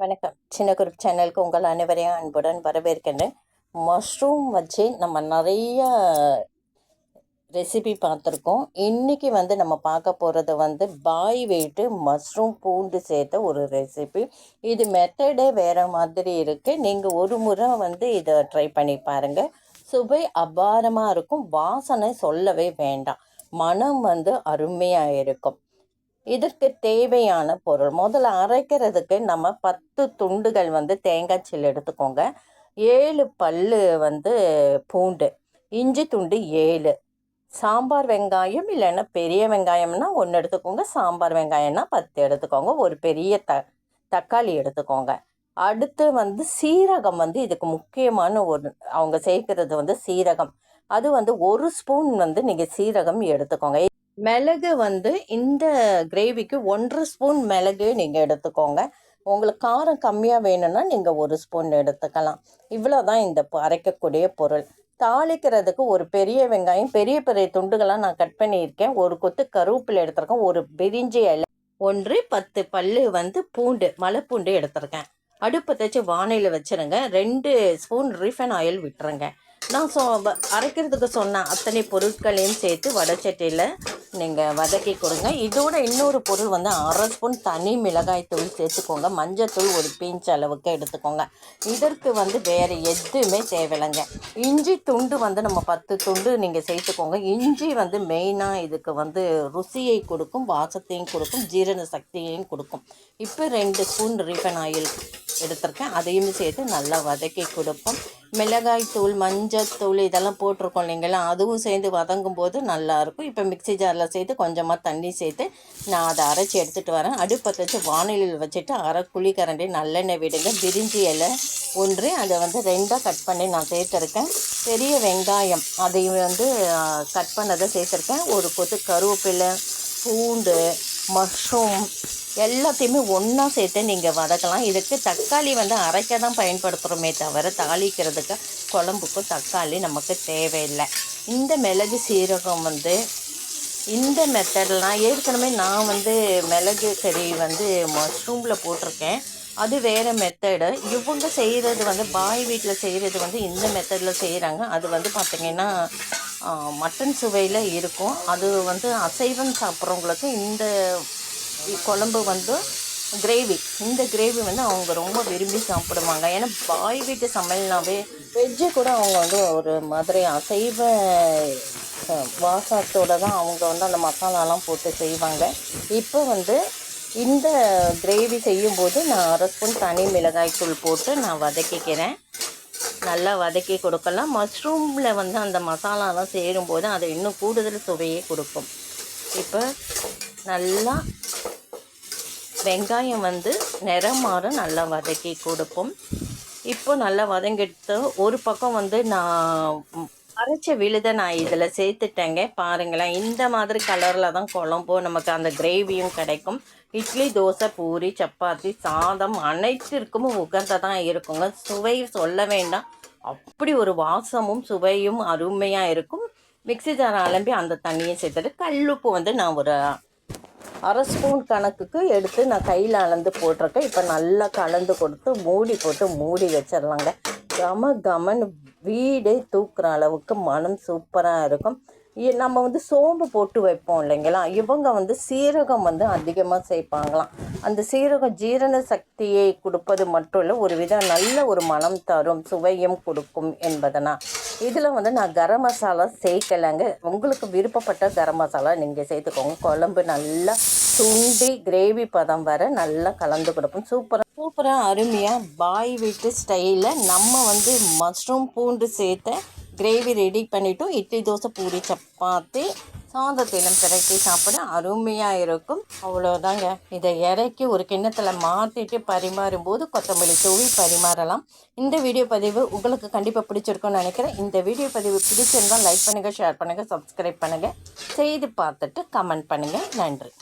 வணக்கம். சின்ன குரூப் சேனலுக்கு உங்கள் அனைவரையும் அன்புடன் வரவேற்கின்றேன். மஷ்ரூம் வச்சு நம்ம நிறைய ரெசிபி பார்த்துருக்கோம். இன்றைக்கி வந்து நம்ம பார்க்க போகிறது வந்து பாய் வெயிட்டு மஷ்ரூம் பூண்டு சேர்த்த ஒரு ரெசிபி இது மெத்தடே வேறு மாதிரி இருக்குது நீங்கள் ஒரு முறை வந்து இதை ட்ரை பண்ணி பாருங்கள் சுவை அபாரமாக இருக்கும். வாசனை சொல்லவே வேண்டாம். மனம் வந்து அருமையாக இருக்கும். இதற்கு தேவையான பொருள். முதல்ல அரைக்கிறதுக்கு நம்ம பத்து துண்டுகள் வந்து தேங்காய் சில் எடுத்துக்கோங்க. ஏழு பல்லு வந்து பூண்டு இஞ்சி துண்டு ஏழு. சாம்பார் வெங்காயம் இல்லைன்னா பெரிய வெங்காயம்னா ஒன்று எடுத்துக்கோங்க. சாம்பார் வெங்காயம்னா பத்து எடுத்துக்கோங்க. ஒரு பெரிய த தக்காளி எடுத்துக்கோங்க. அடுத்து வந்து சீரகம் வந்து இதுக்கு முக்கியமான ஒரு அவங்க சேர்க்கறது வந்து சீரகம். அது வந்து ஒரு ஸ்பூன் வந்து நீங்கள் சீரகம் எடுத்துக்கோங்க. மிளகு வந்து இந்த கிரேவிக்கு ஒன்றரை ஸ்பூன் மிளகு நீங்கள் எடுத்துக்கோங்க. உங்களுக்கு காரம் கம்மியாக வேணும்னா நீங்கள் ஒரு ஸ்பூன் எடுத்துக்கலாம். இவ்வளோ தான் இந்த அரைக்கக்கூடிய பொருள். தாளிக்கிறதுக்கு ஒரு பெரிய வெங்காயம் பெரிய பெரிய துண்டுகளாக நான் கட் பண்ணியிருக்கேன். ஒரு கொத்து கருவேப்பிலை எடுத்திருக்கேன். ஒரு பிரிஞ்சி இலை ஒன்று பத்து பல்லு வந்து பூண்டு மலைப்பூண்டு எடுத்துருக்கேன். எடுத்திருக்கேன் அடுப்பை தச்சு வானையில் வச்சுருங்க. ரெண்டு ஸ்பூன் ரீஃபைன் ஆயில் விட்டுருங்க. நான் சொ அரைக்கிறதுக்கு சொன்ன அத்தனை பொருட்களையும் சேர்த்து வடச்சட்டியில் நீங்கள் வதக்கி கொடுங்க. இதோட இன்னொரு பொருள் வந்து அரை ஸ்பூன் தனி மிளகாய் தூள் சேர்த்துக்கோங்க. மஞ்சத்தூள் ஒரு பீஞ்ச் அளவுக்கு எடுத்துக்கோங்க. இதற்கு வந்து வேறு எதுவுமே தேவையில்லைங்க. இஞ்சி துண்டு வந்து நம்ம பத்து துண்டு நீங்கள் சேர்த்துக்கோங்க. இஞ்சி வந்து மெயினாக இதுக்கு வந்து ருசியை கொடுக்கும் வாசத்தையும் கொடுக்கும் ஜீரண சக்தியையும் கொடுக்கும். இப்போ ரெண்டு ஸ்பூன் ரீஃபன் ஆயில் எடுத்திருக்கேன். அதையும் சேர்த்து நல்லா வதக்கி கொடுப்போம். மிளகாய் தூள் மஞ்சள் தூள் இதெல்லாம் போட்டிருக்கோம் இல்லைங்களா? அதுவும் சேர்ந்து வதங்கும் போது நல்லாயிருக்கும். இப்போ மிக்சி ஜாரில் சேர்த்து கொஞ்சமாக தண்ணி சேர்த்து நான் அதை அரைச்சி எடுத்துகிட்டு வரேன். அடுப்பத்தை வச்சு வானிலையில் வச்சுட்டு அரை குழி கரண்டி நல்லெண்ணெய் விடுங்க. பிரிஞ்சி இலை ஒன்று அதை வந்து ரெண்டாக கட் பண்ணி நான் சேர்த்துருக்கேன். பெரிய வெங்காயம் அதையும் வந்து கட் பண்ணதை சேர்த்துருக்கேன். ஒரு கொத்து கருவேப்பிலை பூண்டு மஷ்ரூம் எல்லாத்தையுமே ஒன்றா சேர்த்து நீங்கள் வதக்கலாம். இதுக்கு தக்காளி வந்து அரைக்க தான் பயன்படுத்துகிறோமே தவிர தாளிக்கிறதுக்கு குழம்புக்கும் தக்காளி நமக்கு தேவையில்லை. இந்த மிளகு சீரகம் வந்து இந்த மெத்தடெலாம் ஏற்கனவே நான் வந்து மிளகு கறி வந்து மஷ்ரூமில் போட்டிருக்கேன். அது வேறு மெத்தடு இவங்க செய்கிறது வந்து பாய் வீட்டில் செய்கிறது வந்து இந்த மெத்தடில் செய்கிறாங்க அது வந்து பார்த்திங்கன்னா மட்டன் சுவையில் இருக்கும். அது வந்து அசைவம் சாப்பிட்றவங்களுக்கு இந்த குழம்பு வந்து கிரேவி இந்த கிரேவி வந்து அவங்க ரொம்ப விரும்பி சாப்பிடுவாங்க. ஏன்னா பாய் வீட்டு சமையல்னாவே வெஜ்ஜு கூட அவங்க வந்து ஒரு மாதிரி அசைவ வாசத்தோடு தான் அவங்க வந்து அந்த மசாலாலாம் போட்டு செய்வாங்க. இப்போ வந்து இந்த கிரேவி செய்யும்போது நான் அரை ஸ்பூன் தனி மிளகாய் தூள் போட்டு நான் வதக்கிக்கிறேன். நல்லா வதக்கி கொடுக்கலாம். மஷ்ரூமில் வந்து அந்த மசாலாலாம் சேரும்போது அதை இன்னும் கூடுதல் சுவையே கொடுக்கும். இப்போ நல்லா வெங்காயம் வந்து நிறம் மாற நல்லா வதக்கி கொடுப்போம். இப்போ நல்லா வதங்கிட்டு ஒரு பக்கம் வந்து நான் அரைச்ச விழுதை நான் இதில் சேர்த்துட்டேங்க. பாருங்களேன் இந்த மாதிரி கலரில் தான் குழம்பு. நமக்கு அந்த கிரேவியும் கிடைக்கும். இட்லி தோசை பூரி சப்பாத்தி சாதம் அனைத்திற்கும் உகந்ததாக இருக்குங்க. சுவை சொல்ல வேண்டாம். அப்படி ஒரு வாசமும் சுவையும் அருமையாக இருக்கும். மிக்சி ஜார் அலம்பி அந்த தண்ணியை சேர்த்துட்டு கல்லுப்பு வந்து நான் ஒரு அரை ஸ்பூன் கணக்குக்கு எடுத்து நான் கையில் அளந்து போட்டிருக்கேன். இப்போ நல்லா கலந்து கொடுத்து மூடி போட்டு மூடி வச்சிடலாங்க. கம கமன் வீடே தூக்குற அளவுக்கு மனம் சூப்பராக இருக்கும். நம்ம வந்து சோம்பு போட்டு வைப்போம் இல்லைங்களா? இவங்க வந்து சீரகம் வந்து அதிகமாக சேர்ப்பாங்களாம் அந்த சீரகம் ஜீரண சக்தியை கொடுப்பது மட்டும் இல்லை ஒரு வித நல்ல ஒரு மனம் தரும் சுவையும் கொடுக்கும் என்பதனால். இதில் வந்து நான் கரம் மசாலா சேர்க்கலைங்க. உங்களுக்கு விருப்பப்பட்ட கரம் மசாலா நீங்கள் சேர்த்துக்கோங்க. குழம்பு நல்லா சுண்டி கிரேவி பதம் வர நல்லா கலந்து கொடுப்போம். சூப்பராக சூப்பராக அருமையாக பாய் வீட்டு ஸ்டைலில் நம்ம வந்து மஷ்ரூம் பூண்டு சேர்த்த கிரேவி ரெடி பண்ணிவிட்டோம் இட்லி தோசை பூரி சப்பாத்தி சாதத்திலும் பிறக்கி சாப்பிட அருமையாக இருக்கும். அவ்வளோதாங்க இதை இறக்கி ஒரு கிண்ணத்தில் மாற்றிட்டு பரிமாறும் போது கொத்தமல்லி தூவி பரிமாறலாம். இந்த வீடியோ பதிவு உங்களுக்கு கண்டிப்பாக பிடிச்சிருக்கும்னு நினைக்கிறேன். இந்த வீடியோ பதிவு பிடிச்சிருந்தால் லைக் பண்ணுங்கள் ஷேர் பண்ணுங்கள் சப்ஸ்கிரைப் பண்ணுங்கள் செய்து பார்த்துட்டு கமெண்ட் பண்ணுங்கள் நன்றி.